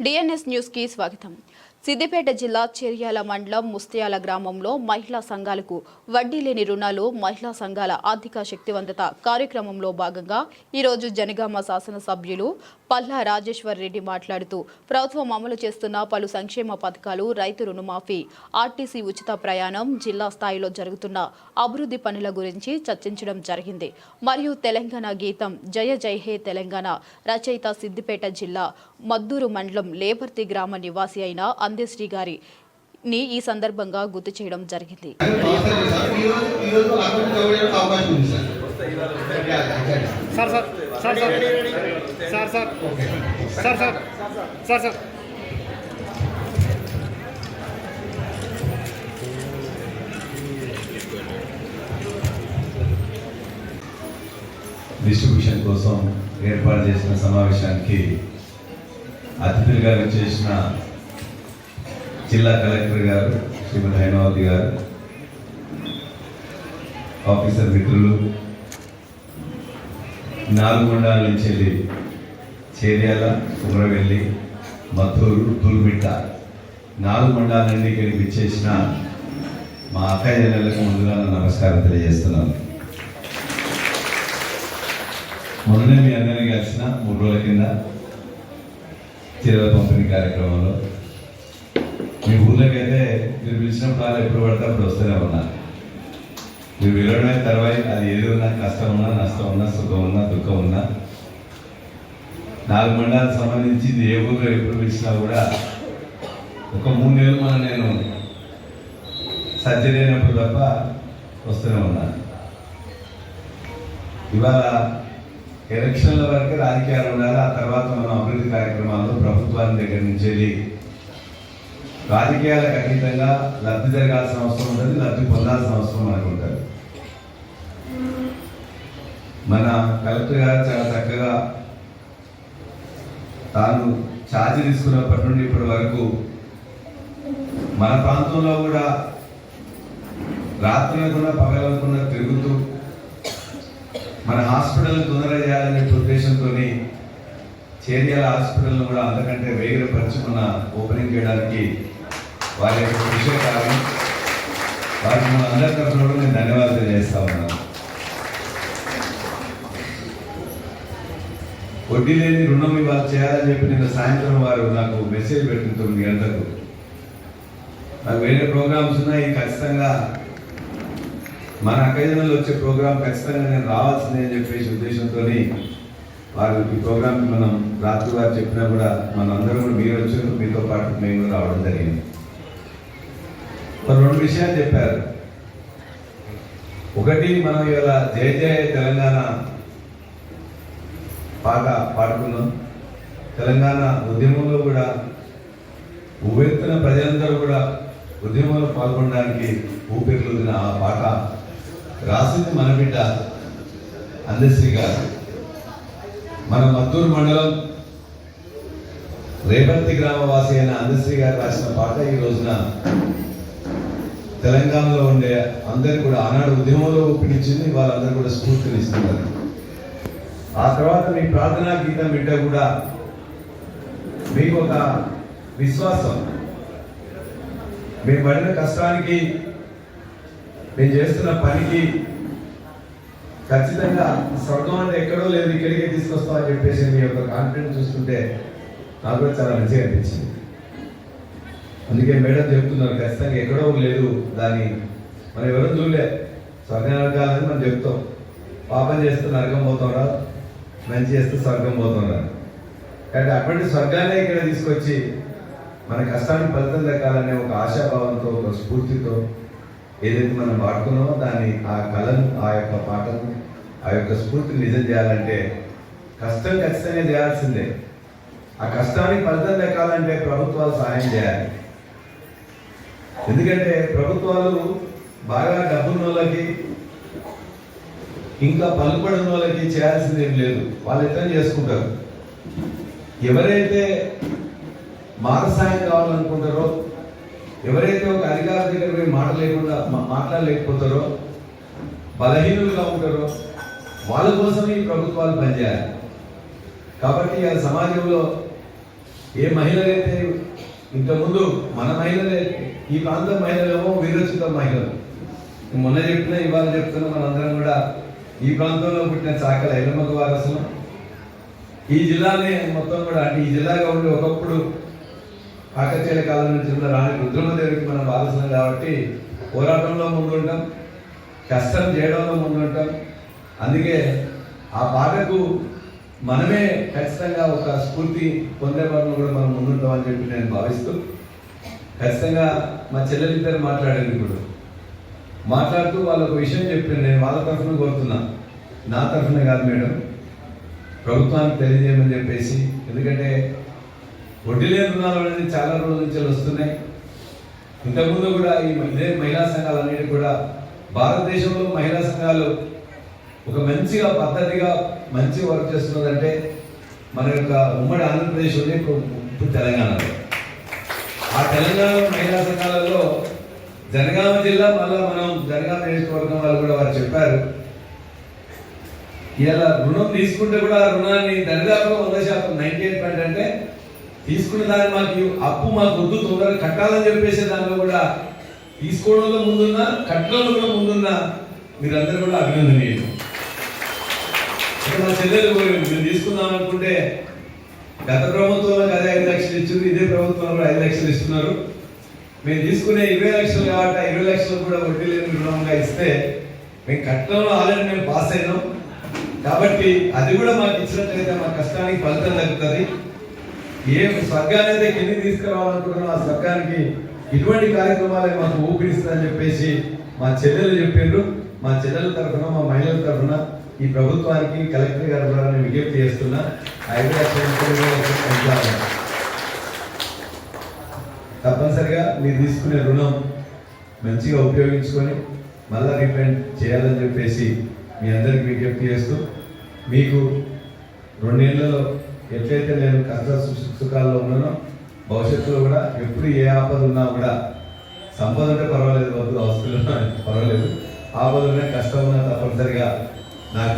DNS news की स्वागत సిద్దిపేట జిల్లా చెర్యాల మండలం ముస్తియాల గ్రామంలో మహిళా సంఘాలకు వడ్డీ లేని రుణాలు మహిళా సంఘాల ఆర్థిక శక్తివంతత కార్యక్రమంలో భాగంగా ఈరోజు జనగామ శాసనసభ్యులు పల్లా రాజేశ్వర్ రెడ్డి మాట్లాడుతూ ప్రభుత్వం అమలు చేస్తున్న పలు సంక్షేమ పథకాలు రైతు రుణమాఫీ ఆర్టీసీ ఉచిత ప్రయాణం జిల్లా స్థాయిలో జరుగుతున్న అభివృద్ధి పనుల గురించి చర్చించడం జరిగింది. మరియు తెలంగాణ గీతం జయ జై హే తెలంగాణ రచయిత సిద్దిపేట జిల్లా మద్దూరు మండలం లేపర్తి గ్రామ నివాసి అయిన అందేశ్రీ గారి ఈ సందర్భంగా గుర్తు చేయడం జరిగింది. డిస్ట్రిబ్యూషన్ కోసం ఏర్పాటు చేసిన సమావేశానికి అతిథులుగా చేసిన జిల్లా కలెక్టర్ గారు శ్రీమతి హైమావతి గారు ఆఫీసర్ మిత్రులు నాలుగు నుంచి వెళ్ళి చేర్యాల కుమ్రవెల్లి మత్తూరు తుల్మిట్ట నాలుగు మండలాలన్నీ ఇక్కడికి విచ్చేసిన మా అక్కయ్య జనులకు ముందుగా నమస్కారం తెలియజేస్తున్నాను. మొన్ననే మీ అందరినీ కలిసిన మూడు రోజుల కింద చీరల పంపిణీ కార్యక్రమంలో మీ ఊర్లోకైతే మీరు పిలిచినప్పుడు వాళ్ళు ఎప్పుడు పడితే అప్పుడు వస్తూనే ఉన్నారు. మీరు వెళ్ళడమే తర్వాత అది ఏది ఉన్నా కష్టం ఉన్నా నష్టం ఉన్నా సుఖం ఉన్నా దుఃఖం ఉన్నా. నాలుగు మండలాలకు సంబంధించి ఇది ఏ ఊళ్ళో ఎప్పుడు పిలిచినా కూడా ఒక మూడు నెలలు మనం నేను సర్జరీ అయినప్పుడు తప్ప వస్తూనే ఉన్నాను ఇవాళ ఎలక్షన్ల వరకు రాజకీయాలు ఉండాలి ఆ తర్వాత మనం అభివృద్ధి కార్యక్రమాల్లో ప్రభుత్వాన్ని దగ్గర నుంచి వెళ్ళి రాజకీయాలకు అతీతంగా లబ్ధి జరగాల్సిన అవసరం ఉంటుంది లబ్ధి పొందాల్సిన అవసరం మనకు ఉంటుంది. మన కలెక్టర్ గారు చాలా చక్కగా తాను ఛార్జ్ తీసుకున్నప్పటి నుండి ఇప్పటి వరకు మన ప్రాంతంలో కూడా రాత్రి అనుకున్నా పగలనుకున్నా తిరుగుతూ మన హాస్పిటల్ తొందరగా చేయాలనే ఉద్దేశంతో చేర్యాల హాస్పిటల్ను కూడా అంతకంటే వేగపరిచి మన ఓపెనింగ్ చేయడానికి వారి యొక్క కృషి కారణం వారికి మన అందరి తరఫున కూడా నేను ధన్యవాదాలు చేస్తా ఉన్నాను. వడ్డీ లేని రుణం ఇవాళ చేయాలని చెప్పి నిన్న సాయంత్రం వారు నాకు మెసేజ్ పెట్టిన తొమ్మిది గంటలకు నాకు వేరే ప్రోగ్రామ్స్ ఉన్నాయి ఖచ్చితంగా మన అకేజన్లో వచ్చే ప్రోగ్రామ్ ఖచ్చితంగా నేను రావాల్సిందే అని చెప్పేసి ఉద్దేశంతో వారు ఈ ప్రోగ్రామ్కి మనం రాత్రి వారు చెప్పినా కూడా మనందరం కూడా మీరు వచ్చారు మీతో పాటు మేము రావడం జరిగింది. మరి రెండు విషయాలు చెప్పారు. ఒకటి మనం ఇవాళ జయ జయ తెలంగాణ పాట పాడుకున్నాం. తెలంగాణ ఉద్యమంలో కూడా ఉవ్వెత్తున ప్రజలందరూ కూడా ఉద్యమంలో పాల్గొనడానికి ఊపిరిలుదిన ఆ పాట రాసింది మన బిడ్డ అందశ్రీ గారు. మన మద్దూరు మండలం రేపంతి గ్రామవాసి అయిన అందశ్రీ గారు రాసిన పాట ఈ రోజున తెలంగాణలో ఉండే అందరు కూడా ఆనాడు ఉద్యమంలో ఒప్పించింది వాళ్ళందరూ కూడా స్ఫూర్తినిస్తున్నారు ఆ తర్వాత మీ ప్రార్థనా గీతం బిడ్డ కూడా మీకు ఒక విశ్వాసం. మేము పడిన కష్టానికి మేము చేస్తున్న పనికి ఖచ్చితంగా స్వర్గం అంటే ఎక్కడో లేదు ఇక్కడికే తీసుకొస్తామని చెప్పేసి మీ యొక్క కాన్ఫిడెన్స్ చూస్తుంటే నాకు కూడా చాలా మంచిగా అనిపించింది. అందుకే మేడం చెప్తున్నారు ఖచ్చితంగా ఎక్కడో లేదు దాన్ని మనం ఎవరు చూడలే. స్వర్గం నరకాలని మనం చెప్తాం. పాపం చేస్తే నరకం పోతాం మంచి చేస్తే స్వర్గం పోతాం కాబట్టి అటువంటి స్వర్గాన్ని ఇక్కడ తీసుకొచ్చి మన కష్టానికి ఫలితం దక్కాలనే ఒక ఆశాభావంతో ఒక స్ఫూర్తితో ఏదైతే మనం వాడుకున్నామో దాన్ని ఆ కళను ఆ యొక్క పాటను ఆ యొక్క స్ఫూర్తిని నిజం చేయాలంటే కష్టం ఖచ్చితంగా చేయాల్సిందే. ఆ కష్టానికి ఫలితం దక్కాలంటే ప్రభుత్వాలు సహాయం చేయాలి. ఎందుకంటే ప్రభుత్వాలు బాగా డబ్బున్న వాళ్ళకి ఇంకా పలుపడిన వాళ్ళకి చేయాల్సింది ఏం లేదు. వాళ్ళు ఎట్లా చేసుకుంటారు. ఎవరైతే మారసాయం కావాలనుకుంటారో ఎవరైతే ఒక అధికారి దగ్గర పోయి మాట లేకుండా మాట్లాడలేకపోతారో బలహీనులుగా ఉంటారో వాళ్ళ కోసం ఈ ప్రభుత్వాలు పనిచేయాలి. కాబట్టి ఆ సమాజంలో ఏ మహిళలైతే ఇంతకుముందు మన మహిళలే ఈ ప్రాంతం మహిళలేమో విరోచిత మహిళలు. మొన్న చెప్పిన ఇవాళ చెప్తున్నా మనందరం కూడా ఈ ప్రాంతంలో పుట్టిన చాకల ఎల్లమ్మక వారసులం. ఈ జిల్లాని మొత్తం కూడా అంటే ఈ జిల్లాగా ఉండి ఒకప్పుడు కాకతీయుల కాలం నుంచి ఉన్న రాణి రుద్రమదేవికి మనం వారసులం కాబట్టి పోరాటంలో ముందుంటాం కష్టం చేయడంలో ముందుంటాం. అందుకే ఆ పాటకు మనమే ఖచ్చితంగా ఒక స్ఫూర్తి పొందే వరకు కూడా మనం ముందుంటామని చెప్పి నేను భావిస్తూ ఖచ్చితంగా మా చెల్లెలిద్దరు మాట్లాడారు ఇప్పుడు. మాట్లాడుతూ వాళ్ళ ఒక విషయం చెప్పాను నేను వాళ్ళ తరఫున కోరుతున్నా. నా తరఫున కాదు మేడం ప్రభుత్వానికి తెలియజేయమని చెప్పేసి. ఎందుకంటే వడ్డీ లేని రుణాలు అనేది చాలా రోజుల నుంచి వస్తున్నాయి. ఇంతకుముందు కూడా ఈ ఇదే మహిళా సంఘాలు అనేవి కూడా భారతదేశంలో మహిళా సంఘాలు ఒక మంచిగా పద్ధతిగా మంచి వర్క్ చేస్తున్నదంటే మన యొక్క ఉమ్మడి ఆంధ్రప్రదేశ్ ఉంది ఇప్పుడు తెలంగాణలో. ఆ తెలంగాణ మహిళా సంఘాలలో జనగామ జిల్లా మళ్ళీ మనం జనగామ నియోజకవర్గం వాళ్ళు కూడా వారు చెప్పారు. ఇలా రుణం తీసుకుంటే కూడా ఆ రుణాన్ని దరిదాపుగా వంద శాతం నైన్టీ ఎయిట్ పాయింట్ అంటే తీసుకున్న దాన్ని మాకు అప్పు మాకు వద్దు తొందరగా కట్టాలని చెప్పేసి దానిలో కూడా తీసుకోవడంలో ముందున్న కట్టడంలో కూడా ముందున్న మీరందరూ కూడా అభినందనీయులు. ఇక్కడ మా చెల్లెలు మేము తీసుకుందాం అనుకుంటే గత ప్రభుత్వంలో అదే ఐదు లక్షలు ఇచ్చింది ఇదే ప్రభుత్వంలో ఐదు లక్షలు ఇస్తున్నారు. మేము తీసుకునే ఇరవై లక్షలు కాబట్టి ఇరవై లక్షలు కూడా వడ్డీ లేని రుణంగా ఇస్తే మేము కట్టడంలో ఆల్రెడీ మేము పాస్ అయినాం. కాబట్టి అది కూడా మాకు ఇచ్చినట్లయితే మా కష్టానికి ఫలితం తగ్గుతుంది ఏ స్వర్గాన్ని అయితే కింది తీసుకురావాలనుకుంటున్నాం ఆ స్వర్గానికి ఇటువంటి కార్యక్రమాలే మాకు ఊపిరిస్తుందని చెప్పేసి మా చెల్లెలు చెప్పిండ్రు మా చెల్లెల తరఫున మా మహిళల తరఫున ఈ ప్రభుత్వానికి కలెక్టర్ గారు కూడా నేను విజ్ఞప్తి చేస్తున్నా ఐడియా తప్పనిసరిగా మీరు తీసుకునే రుణం మంచిగా ఉపయోగించుకొని మళ్ళా రీపేమెంట్ చేయాలని చెప్పేసి మీ అందరికి విజ్ఞప్తి చేస్తూ మీకు రెండేళ్ళలో ఎట్లయితే నేను కష్ట సుఖాల్లో ఉన్నానో భవిష్యత్తులో కూడా ఎప్పుడు ఏ ఆపద ఉన్నా కూడా సంపద ఉంటే పర్వాలేదు వద్దు అవసరం పర్వాలేదు. ఆపద ఉన్నా కష్టం ఉన్నా తప్పనిసరిగా నాకు